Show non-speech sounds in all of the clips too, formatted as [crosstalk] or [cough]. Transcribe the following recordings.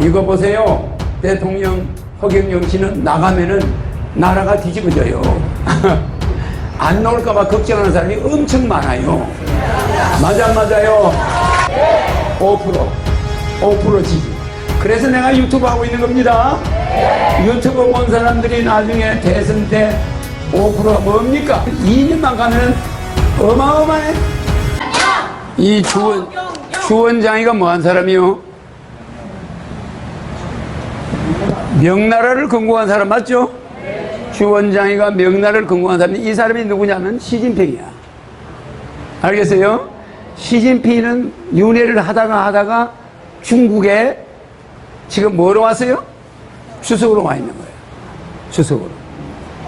이거 보세요. 대통령 허경영 씨는 나가면은 나라가 뒤집어져요. [laughs] 안 나올까봐 걱정하는 사람이 엄청 많아요. 맞아, 안 맞아요? 5%. 5% 지지. 그래서 내가 유튜브 하고 있는 겁니다. 유튜브 본 사람들이 나중에 대선 때 5%가 뭡니까? 2년만 가면 어마어마해. 이 주원, 주원장이가 뭐 한 사람이요? 명나라를 건국한 사람 맞죠? 주원장이가 명나라를 건국한 사람이 이 사람이 누구냐면 시진핑이야. 알겠어요? 시진핑은 윤회를 하다가 하다가 중국에 지금 뭐로 왔어요? 추석으로 와 있는 거예요. 추석으로.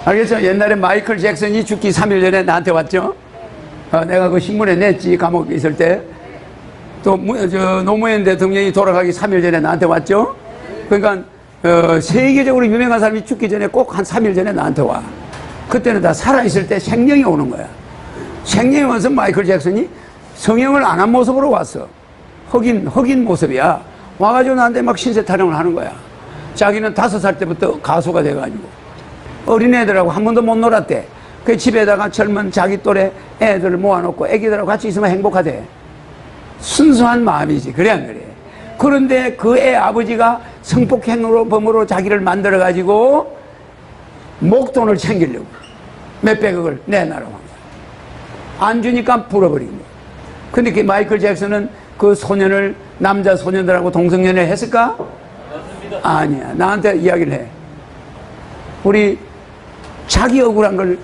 알겠죠? 옛날에 마이클 잭슨이 죽기 3일 전에 나한테 왔죠? 어, 내가 그 신문에 냈지, 감옥에 있을 때. 또, 노무현 대통령이 돌아가기 3일 전에 나한테 왔죠? 그러니까, 어, 세계적으로 유명한 사람이 죽기 전에 꼭 한 3일 전에 나한테 와. 그때는 다 살아있을 때 생명이 오는 거야. 생명이 와서 마이클 잭슨이 성형을 안 한 모습으로 왔어. 흑인, 흑인 모습이야. 와가지고 나한테 막 신세 타령을 하는 거야. 자기는 다섯 살 때부터 가수가 돼가지고. 어린애들하고 한 번도 못 놀았대. 그 집에다가 젊은 자기 또래 애들을 모아놓고 애기들하고 같이 있으면 행복하대. 순수한 마음이지. 그래, 안 그래? 그런데 그 애 아버지가 성폭행으로 범으로 자기를 만들어 가지고 목돈을 챙기려고 몇백억을 내놔라고 한 거야. 안 주니까 불어버린 거야. 근데 그 마이클 잭슨은 그 소년을 남자 소년들하고 동성연애 했을까? 아니야. 나한테 이야기를 해. 우리 자기 억울한 걸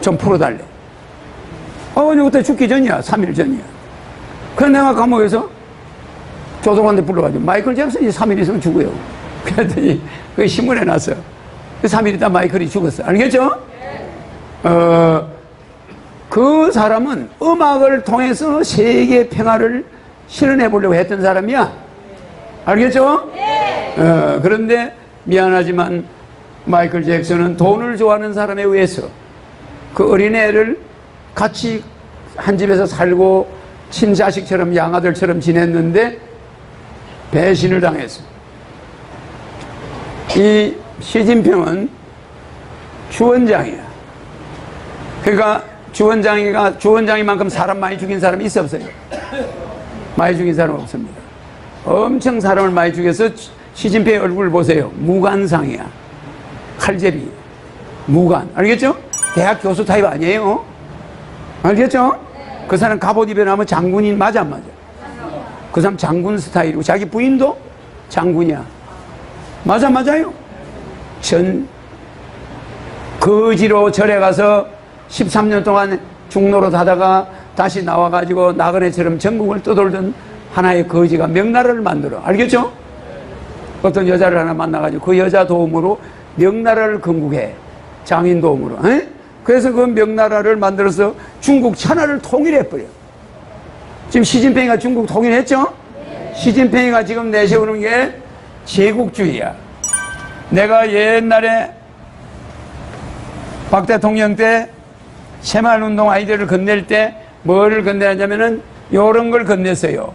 좀 풀어달래. 어, 느 그때 죽기 전이야. 3일 전이야. 그래 내가 감옥에서 조동한테 불러가지고 마이클 잭슨이 3일 있으면 죽어요. 그랬더니 그 신문에 났어. 그 3일 있다 마이클이 죽었어. 알겠죠? 어, 그 사람은 음악을 통해서 세계 평화를 실현해 보려고 했던 사람이야. 알겠죠? 어, 그런데 미안하지만 마이클 잭슨은 돈을 좋아하는 사람에 의해서 그 어린애를 같이 한 집에서 살고 친자식처럼 양아들처럼 지냈는데 배신을 당했어. 이 시진핑은 주원장이야. 그러니까 주원장이가 주원장이만큼 사람 많이 죽인 사람이 있어 없어요? 많이 죽인 사람 없습니다. 엄청 사람을 많이 죽여서 시진핑 얼굴 보세요. 무관상이야. 칼제비. 무관. 알겠죠? 대학 교수 타입 아니에요? 알겠죠? 그 사람 갑옷 입에 나면 장군인 맞아 안 맞아? 그 사람 장군 스타일이고 자기 부인도 장군이야. 맞아 맞아요? 전 거지로 절에 가서 13년 동안 중노릇 하다가 다시 나와가지고 나그네처럼 전국을 떠돌던 하나의 거지가 명나라를 만들어. 알겠죠? 어떤 여자를 하나 만나가지고 그 여자 도움으로 명나라를 건국해. 장인 도움으로. 에? 그래서 그 명나라를 만들어서 중국 천하를 통일해버려. 지금 시진핑이가 중국 통일했죠? 시진핑이가 지금 내세우는 게 제국주의야. 내가 옛날에 박 대통령 때 새마을운동 아이디어를 건넬 때 뭐를 건네냐면은 요런 걸 건넸어요.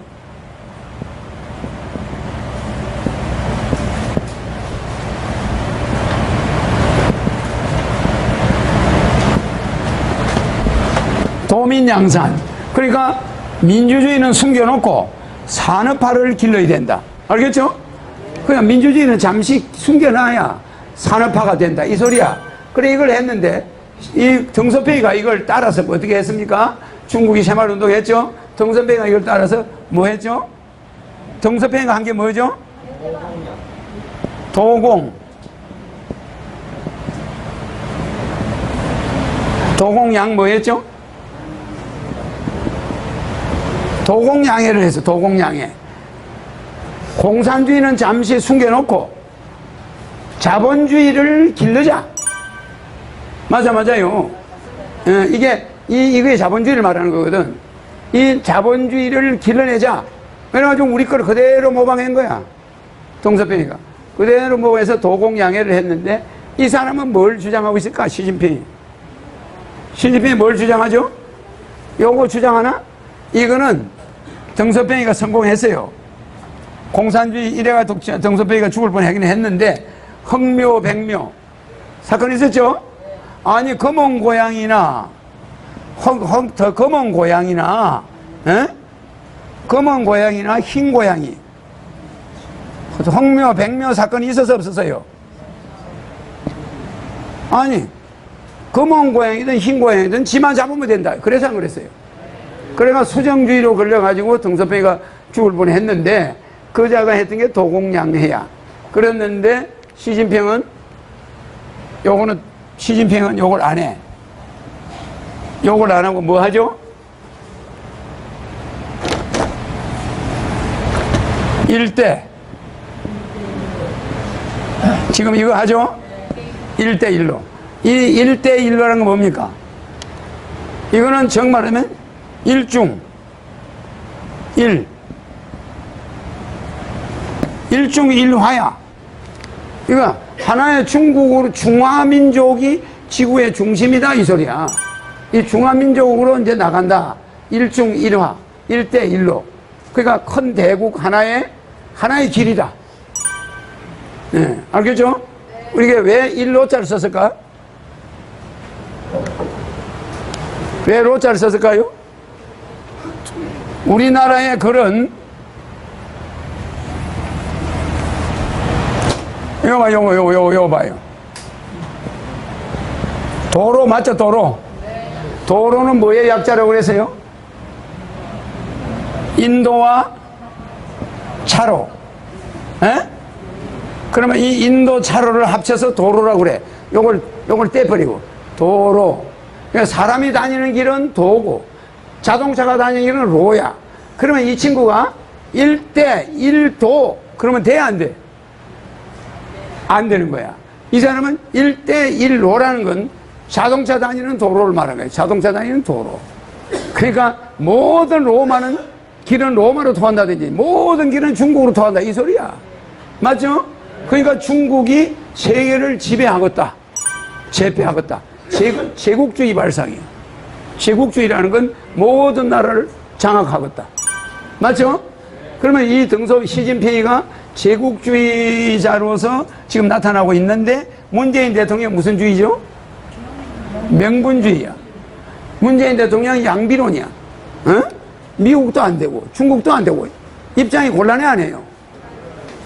도민 양산. 그러니까 민주주의는 숨겨놓고 산업화를 길러야 된다. 알겠죠? 그냥 민주주의는 잠시 숨겨놔야 산업화가 된다. 이 소리야. 그래, 이걸 했는데, 이 정서페이가 이걸 따라서 뭐 어떻게 했습니까? 중국이 새마을운동 했죠? 정서페이가 이걸 따라서 뭐 했죠? 정서페이가 한 게 뭐죠? 도공. 도공양 뭐 했죠? 도공양해를 해서 도공양해. 공산주의는 잠시 숨겨놓고 자본주의를 길르자. 맞아, 맞아요. 어, 이게, 이, 이게 자본주의를 말하는 거거든. 이 자본주의를 길러내자. 그래가지고 우리 거를 그대로 모방한 거야. 동서평이가. 그대로 모방해서 도공양해를 했는데 이 사람은 뭘 주장하고 있을까? 시진핑이. 시진핑이 뭘 주장하죠? 요거 주장하나? 이거는 정서평이가 성공했어요. 공산주의 이래가 정선배가 죽을 뻔 하긴 했는데 흑묘 백묘 사건 있었죠? 아니 검은 고양이나 흑, 흑, 더 검은 고양이나 에? 검은 고양이나 흰 고양이 흑묘 백묘 사건이 있어서 없었어요 아니 검은 고양이든 흰 고양이든 지만 잡으면 된다 그래서 안 그랬어요 그래가 수정주의로 걸려가지고 등선배가 죽을 뻔했는데 그자가 했던 게 도공양해야 그랬는데 시진핑은 요거는 시진핑은 요걸 안 해. 요걸 안 하고 뭐 하죠? 일대 지금 이거 하죠? 일대일로이 일대일로라는건 뭡니까? 이거는 정말하면 일중. 일. 일중 일화야. 이거 하나의 중국으로 중화민족이 지구의 중심이다 이 소리야. 이 중화민족으로 이제 나간다. 일중 일화. 일대일로. 그러니까 큰 대국 하나의 하나의 길이다. 네, 알겠죠? 우리가 왜 일로자를 썼을까? 왜 로자를 썼을까요? 우리나라의 그런 이거 봐, 요거, 요거, 요거, 요거 봐요. 도로 맞죠, 도로? 도로는 뭐의 약자라고 그랬어요? 인도와 차로. 에? 그러면 이 인도 차로를 합쳐서 도로라고 그래. 요걸, 요걸 떼버리고. 도로. 그러니까 사람이 다니는 길은 도고, 자동차가 다니는 로야. 그러면 이 친구가 일대일도 그러면 돼, 안 돼? 안 되는 거야. 이 사람은 일대일로라는 건 자동차 다니는 도로를 말하는 거예요. 자동차 다니는 도로. 그러니까 모든 로마는 길은 로마로 통한다든지 모든 길은 중국으로 통한다. 이 소리야. 맞죠? 그러니까 중국이 세계를 지배하겠다. 제패하겠다. 제, 제국주의 발상이야. 제국주의라는 건 모든 나라를 장악하겠다. 맞죠? 그러면 이 등소 시진핑이가 제국주의자로서 지금 나타나고 있는데 문재인 대통령 무슨 주의죠? 명분주의야. 문재인 대통령 양비론이야. 어? 미국도 안 되고 중국도 안 되고 입장이 곤란해 안 해요.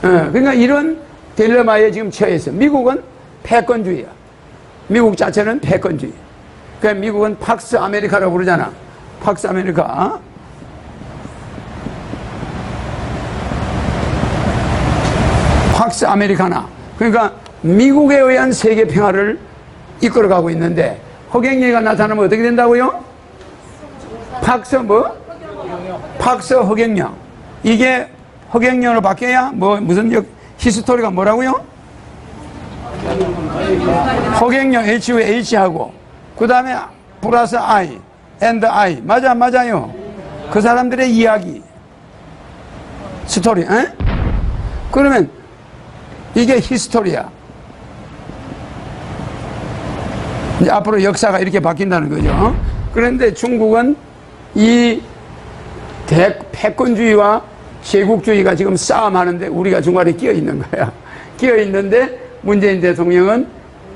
어, 그러니까 이런 딜레마에 지금 처해 있어. 미국은 패권주의야. 미국 자체는 패권주의. 그러니까 미국은 팍스 아메리카라고 부르잖아. 팍스 아메리카. 팍스 아메리카나. 그러니까 미국에 의한 세계 평화를 이끌어가고 있는데 허경영이가 나타나면 어떻게 된다고요? 팍스 뭐? 팍스 허경영. 이게 허경영으로 바뀌어야 뭐 무슨 역 히스토리가 뭐라고요? 허경영 H 왜 H하고 그 다음에 플러스 I and I. 맞아 맞아요. 그 사람들의 이야기. 스토리 에? 그러면 이게 히스토리야. 이제 앞으로 역사가 이렇게 바뀐다는 거죠. 그런데 중국은 이 대, 패권주의와 제국주의가 지금 싸움하는데 우리가 중간에 끼어 있는 거야. [laughs] 끼어 있는데 문재인 대통령은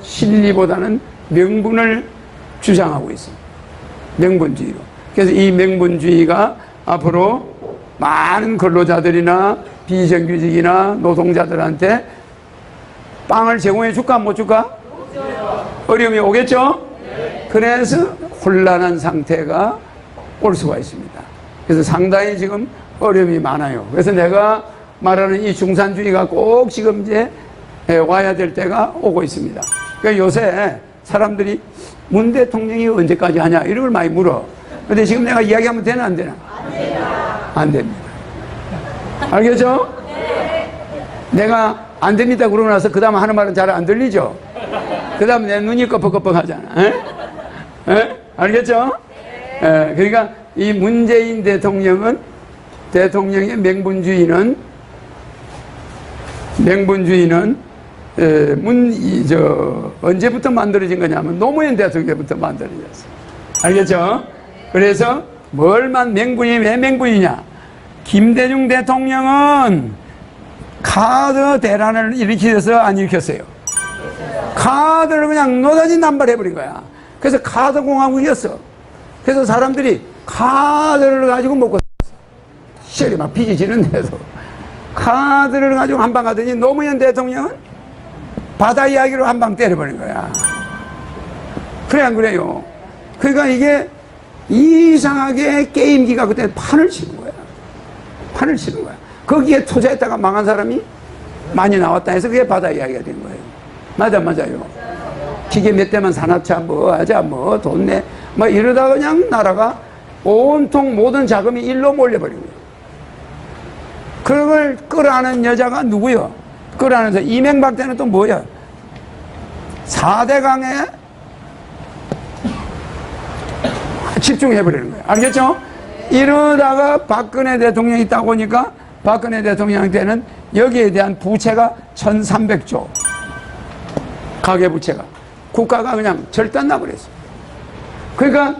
실리보다는 명분을 주장하고 있습니다. 명분주의로. 그래서 이 명분주의가 앞으로 많은 근로자들이나 비정규직이나 노동자들한테 빵을 제공해 줄까 못 줄까? 어려움이 오겠죠? 그래서 혼란한 상태가 올 수가 있습니다. 그래서 상당히 지금 어려움이 많아요. 그래서 내가 말하는 이 중산주의가 꼭 지금 이제 예, 와야 될 때가 오고 있습니다. 그러니까 요새 사람들이 문 대통령이 언제까지 하냐 이런 걸 많이 물어. 근데 지금 내가 이야기하면 되나 안 되나? 안 됩니다. 알겠죠? 내가 안 됩니다 그러고 나서 그 다음 하는 말은 잘 안 들리죠? 그 다음 내 눈이 꺼벅꺼벅 하잖아. 에? 에? 알겠죠? 에, 그러니까 이 문재인 대통령은 대통령의 명분주의는 명분주의는 에, 문, 이, 저, 언제부터 만들어진 거냐면 노무현 대통령부터 만들어졌어. 알겠죠? 그래서 뭘만 맹분이 왜 맹분이냐? 김대중 대통령은 카드 대란을 일으키셔서 안 일으켰어요. 카드를 그냥 노다지 남발해버린 거야. 그래서 카드 공화국이었어. 그래서 사람들이 카드를 가지고 먹고 시절이 막 빚이 지는데도 카드를 가지고 한방 가더니 노무현 대통령은 바다 이야기로 한 방 때려버린 거야. 그래 안 그래요? 그러니까 이게 이상하게 게임기가 그때 판을 치는 거야. 판을 치는 거야. 거기에 투자했다가 망한 사람이 많이 나왔다 해서 그게 바다 이야기가 된 거예요. 맞아, 맞아요. 기계 몇 대만 사납자 뭐 하자 뭐 돈 내. 뭐 이러다가 그냥 나라가 온통 모든 자금이 일로 몰려버린 거예요. 그걸 끌어안은 여자가 누구요? 끌어안아서 이명박 때는 또 뭐야? 4대강에 집중해버리는 거예요. 알겠죠? 이러다가 박근혜 대통령이 딱 오니까 박근혜 대통령 때는 여기에 대한 부채가 1300조. 가계부채가. 국가가 그냥 절단 나버렸어요. 그러니까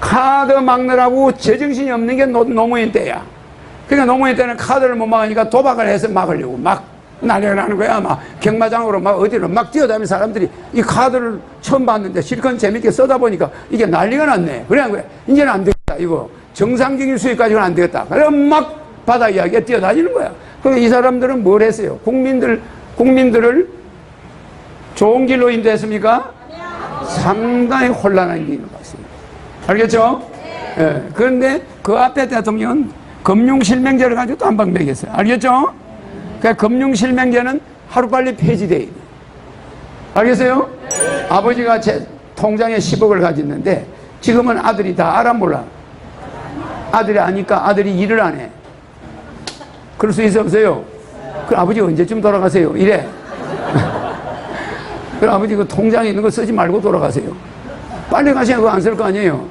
카드 막느라고 제정신이 없는 게 노, 노무현 때야. 그러니까 노무현 때는 카드를 못 막으니까 도박을 해서 막으려고 막 난리가 나는 거야. 막 경마장으로 막 어디로 막 뛰어다니는 사람들이 이 카드를 처음 봤는데 실컷 재밌게 써다 보니까 이게 난리가 났네. 그래 한 거야. 이제는 안 되겠다. 이거 정상적인 수익 가지고는 안 되겠다. 그래 막 바다 이야기에 뛰어다니는 거야. 그러니까 이 사람들은 뭘 했어요? 국민들, 국민들을 좋은 길로 인도했습니까? 상당히 혼란한 길을 갔습니다. 알겠죠? 예. 그런데 그 앞에 대통령은 금융실명제를 가지고 또 한 방 매겼어요. 알겠죠? 그 금융실명제는 하루빨리 폐지돼야 돼. 알겠어요? 아버지가 제 통장에 10억을 가졌는데 지금은 아들이 다 알아 몰라. 아들이 아니까 아들이 일을 안 해. 그럴 수 있어 없어요? 그 아버지 언제쯤 돌아가세요? 이래. [laughs] 그 아버지 그 통장에 있는 거 쓰지 말고 돌아가세요. 빨리 가시면 그거 안 쓸 거 아니에요.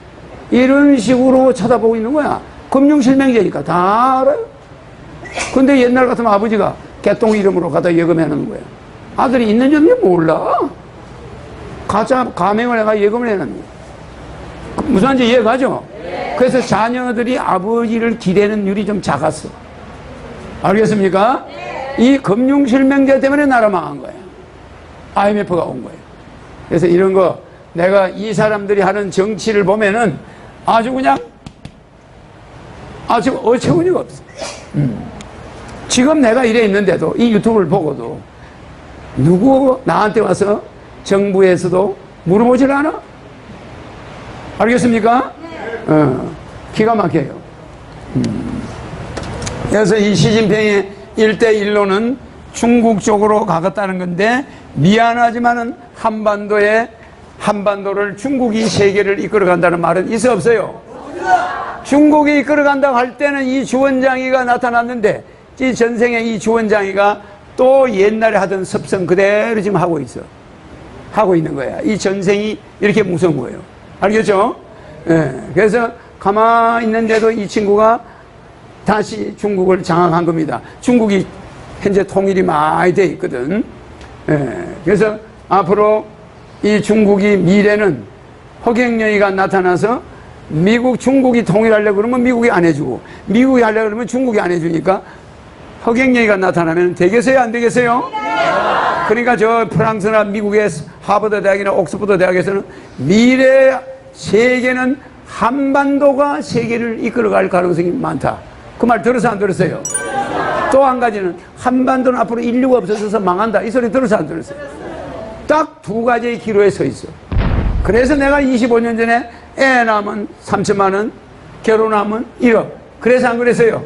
이런 식으로 쳐다보고 있는 거야. 금융실명제니까 다 알아요. 근데 옛날 같으면 아버지가 개똥 이름으로 갖다 예금해 놓는 거야. 아들이 있는지 없는지 몰라. 가짜 가맹을 해가 예금을 해 놓는 거야. 무슨 말인지 이해가죠? 그래서 자녀들이 아버지를 기대는 율이 좀 작았어. 알겠습니까? 이 금융실명제 때문에 나라 망한 거야. IMF가 온 거예요. 그래서 이런 거 내가 이 사람들이 하는 정치를 보면은 아주 그냥 아주 어처구니가 없어. 음. 지금 내가 이래 있는데도 이 유튜브를 보고도 누구 나한테 와서 정부에서도 물어보질 않아? 알겠습니까? 어, 기가 막혀요. 음. 그래서 이 시진핑의 일대일로는 중국 쪽으로 가겠다는 건데 미안하지만은 한반도에 한반도를 중국이 세계를 이끌어 간다는 말은 있어 없어요? 중국이 이끌어 간다고 할 때는 이 주원장이가 나타났는데 이 전생에 이 주원장이가 또 옛날에 하던 습성 그대로 지금 하고 있어. 하고 있는 거야. 이 전생이 이렇게 무서운 거예요. 알겠죠? 예. 그래서 가만히 있는데도 이 친구가 다시 중국을 장악한 겁니다. 중국이 현재 통일이 많이 돼 있거든. 예. 그래서 앞으로 이 중국이 미래는 허경영이가 나타나서 미국, 중국이 통일하려고 그러면 미국이 안 해주고, 미국이 하려고 그러면 중국이 안 해주니까 허경영이가 나타나면 되겠어요? 안 되겠어요? 그러니까 저 프랑스나 미국의 하버드 대학이나 옥스퍼드 대학에서는 미래 세계는 한반도가 세계를 이끌어갈 가능성이 많다. 그 말 들어서 안 들었어요? 또 한 가지는 한반도는 앞으로 인류가 없어져서 망한다. 이 소리 들어서 안 들었어요? 딱 두 가지의 기로에 서 있어. 그래서 내가 25년 전에 애 낳으면 3천만 원, 결혼하면 1억. 그래서 안 그랬어요?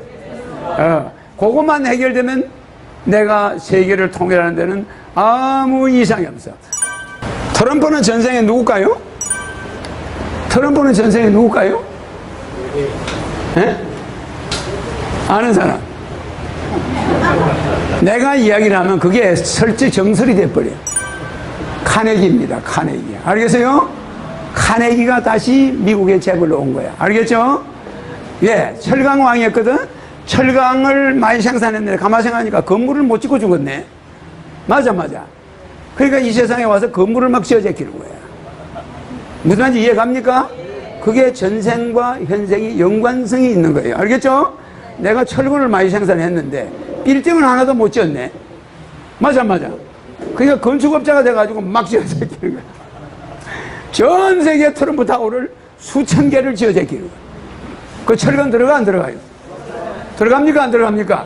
어, 그것만 해결되면 내가 세계를 통일하는 데는 아무 이상이 없어. 트럼프는 전생에 누굴까요? 트럼프는 전생에 누굴까요? 예? 아는 사람. 내가 이야기를 하면 그게 설치 정설이 돼버려. 카네기입니다. 카네기. 알겠어요? 카네기가 다시 미국의 재벌로 온 거야. 알겠죠? 예, 철강 왕이었거든? 철강을 많이 생산했는데 가만 생각하니까 건물을 못 짓고 죽었네. 맞아, 맞아. 그러니까 이 세상에 와서 건물을 막 지어 제끼는 거야. 무슨 말인지 이해 갑니까? 그게 전생과 현생이 연관성이 있는 거예요. 알겠죠? 내가 철근을 많이 생산했는데 빌딩은 하나도 못 지었네. 맞아, 맞아. 그러니까 건축업자가 돼가지고 막 지어 제끼는 거야. 전 세계 트럼프 타워를 수천 개를 지어 제끼는 거야. 그 철근 들어가, 안 들어가요? 들어갑니까, 안 들어갑니까?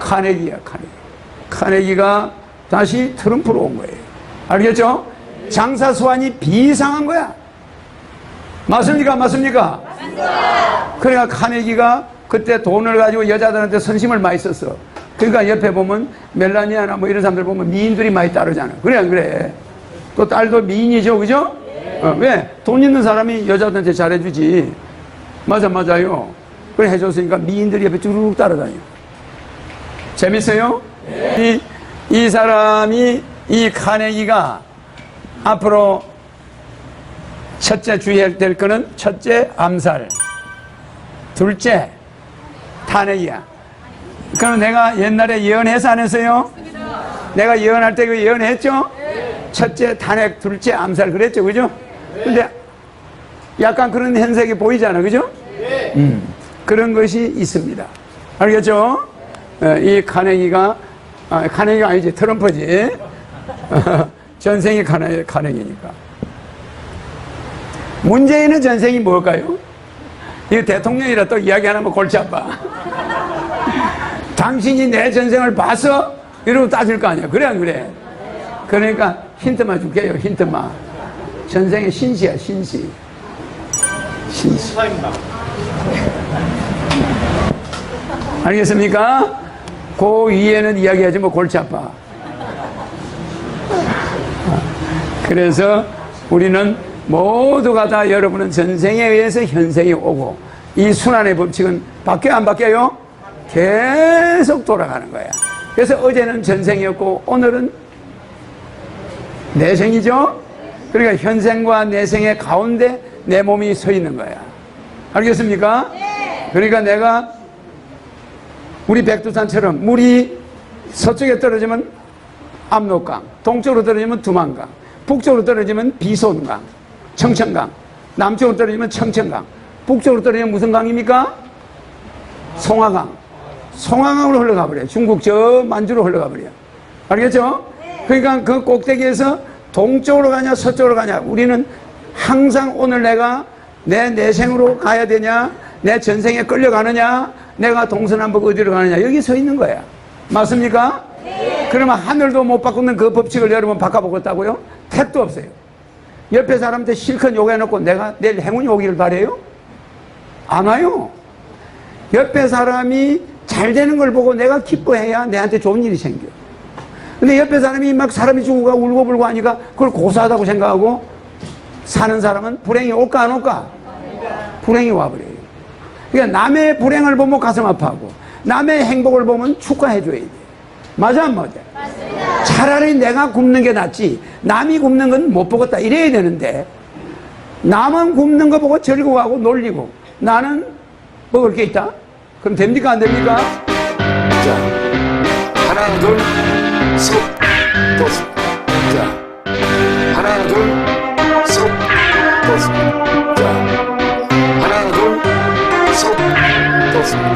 카네기야, 카네기. 카네기가 다시 트럼프로 온 거예요. 알겠죠? 장사 수완이 비상한 거야. 맞습니까? 맞습니까? 그러니까 카네기가 그때 돈을 가지고 여자들한테 선심을 많이 썼어. 그러니까 옆에 보면 멜라니아나 뭐 이런 사람들 보면 미인들이 많이 따르잖아. 그래, 안 그래? 또 딸도 미인이죠, 그죠? 어, 왜? 돈 있는 사람이 여자들한테 잘해주지. 맞아, 맞아요. 그래 해줬으니까 미인들이 옆에 쭈르륵 따라다녀. 재밌어요? 이, 이 사람이, 이 카네기가 앞으로 첫째 주의해야 될 거는 첫째 암살, 둘째 탄핵이야. 그럼 내가 옛날에 예언해서 안 했어요? 내가 예언할 때그 예언했죠? 첫째 탄핵, 둘째 암살 그랬죠, 그죠? 근데 약간 그런 현색이 보이잖아, 그죠? 음, 그런 것이 있습니다. 알겠죠? 어, 이 카네기가 아, 카네기가 아니지 트럼프지. [laughs] 전생이 카네, 카네기니까. 문재인은 전생이 뭘까요? 이거 대통령이라 또 이야기 하나면 골치 아파. [laughs] 당신이 내 전생을 봤어? 이러고 따질 거 아니야. 그래, 안 그래? 그러니까 힌트만 줄게요, 힌트만. 전생의 신시야, 신시. 신시. 알겠습니까? 그 위에는 이야기하지 뭐 골치 아파. 그래서 우리는 모두가 다 여러분은 전생에 의해서 현생이 오고 이 순환의 법칙은 바뀌어 안 바뀌어요? 계속 돌아가는 거야. 그래서 어제는 전생이었고 오늘은 내생이죠? 그러니까 현생과 내생의 가운데 내 몸이 서 있는 거야. 알겠습니까? 그러니까 내가 우리 백두산처럼 물이 서쪽에 떨어지면 압록강, 동쪽으로 떨어지면 두만강, 북쪽으로 떨어지면 비손강, 청천강, 남쪽으로 떨어지면 청천강, 북쪽으로 떨어지면 무슨 강입니까? 송화강. 송화강으로 흘러가 버려요. 중국 저 만주로 흘러가 버려요. 알겠죠? 그러니까 그 꼭대기에서 동쪽으로 가냐 서쪽으로 가냐 우리는 항상 오늘 내가 내 내생으로 가야 되냐 내 전생에 끌려가느냐 내가 동서남북 어디로 가느냐 여기 서 있는 거야. 맞습니까? 그러면 하늘도 못 바꾸는 그 법칙을 여러분 바꿔보겠다고요? 택도 없어요. 옆에 사람한테 실컷 욕해놓고 내가 내일 행운이 오기를 바래요? 안 와요. 옆에 사람이 잘 되는 걸 보고 내가 기뻐해야 내한테 좋은 일이 생겨. 근데 옆에 사람이 막 사람이 죽고 가 울고 불고 하니까 그걸 고사하다고 생각하고 사는 사람은 불행이 올까 안 올까? 불행이 와버려요. 그러니까 남의 불행을 보면 가슴 아파하고 남의 행복을 보면 축하해줘야 돼. 맞아 안 맞아? 차라리 내가 굶는 게 낫지 남이 굶는 건 못 보겠다 이래야 되는데 남은 굶는 거 보고 즐거워하고 놀리고 나는 먹을 게 있다? 그럼 됩니까 안 됩니까? 자, 하나, 둘, 셋, 다섯.